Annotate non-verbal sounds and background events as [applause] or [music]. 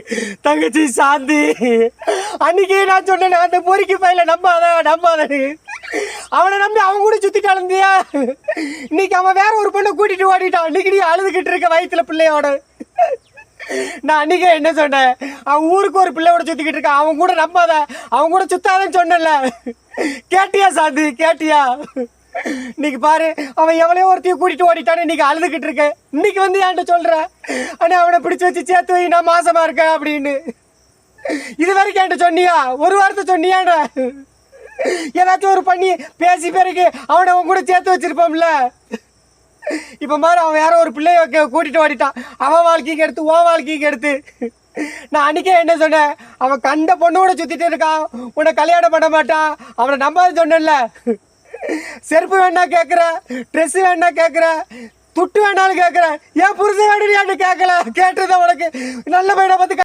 [laughs] தங்கச்சி சாந்தி. அன்னைக்கு நான் சொன்னேன் அந்த பொறுக்கி பையில நம்பாத நம்பாதனு அவனை நம்பி அவன் கூட சுத்தி கலந்தியா இன்னைக்கு அவன் வேற ஒரு பொண்ணை கூட்டிட்டு ஓடிட்டான். அன்னைக்கு நீ அழுதுகிட்டு இருக்க வயிற்றுல பிள்ளையோட. நான் அன்னைக்கே என்ன சொன்னேன்? அவன் ஊருக்கு ஒரு பிள்ளையோட சுத்திக்கிட்டு இருக்கான். அவன் கூட நம்பாத அவன் கூட சுத்தாதன்னு சொன்னேன்ல. கேட்டியா சாந்தி? கேட்டியா? இன்னைக்கு பாரு அவன் எவ்வளோ ஒருத்தையும் கூட்டிட்டு ஓடிட்டான்னு இன்னைக்கு அழுதுகிட்டு இருக்கேன். இன்னைக்கு வந்து என்கிட்ட சொல்ற? ஆனா அவனை பிடிச்சு வச்சு சேர்த்து வை நான் மாசமா இருக்கேன் அப்படின்னு. இது வரைக்கும் என்கிட்ட சொன்னியா? ஒரு வாரத்தை சொன்னியாடா ஏதாச்சும் ஒரு பண்ணி பேசி பிறகு அவனை அவன் கூட சேர்த்து வச்சிருப்போம்ல. இப்போ மாதிரி அவன் வேற ஒரு பிள்ளைய கூட்டிட்டு ஓடிட்டான். அவன் வாழ்க்கைக்கு எடுத்து உன் வாழ்க்கைக்கு எடுத்து நான் அன்னைக்கே என்ன சொன்னேன்? அவன் கண்ட பொண்ணோட சுத்திட்டு இருக்கான். உன்னை கல்யாணம் பண்ண மாட்டான். அவனை நம்பாது சொன்னேன்ல. செருப்பு வேணா கேட்குற ட்ரெஸ் வேணா கேட்குற துட்டு வேணாலும் கேட்குற ஏன் புருஷன் வேணும் கேட்கல கேட்டுருந்தேன் உனக்கு. நல்ல பையனை பார்த்து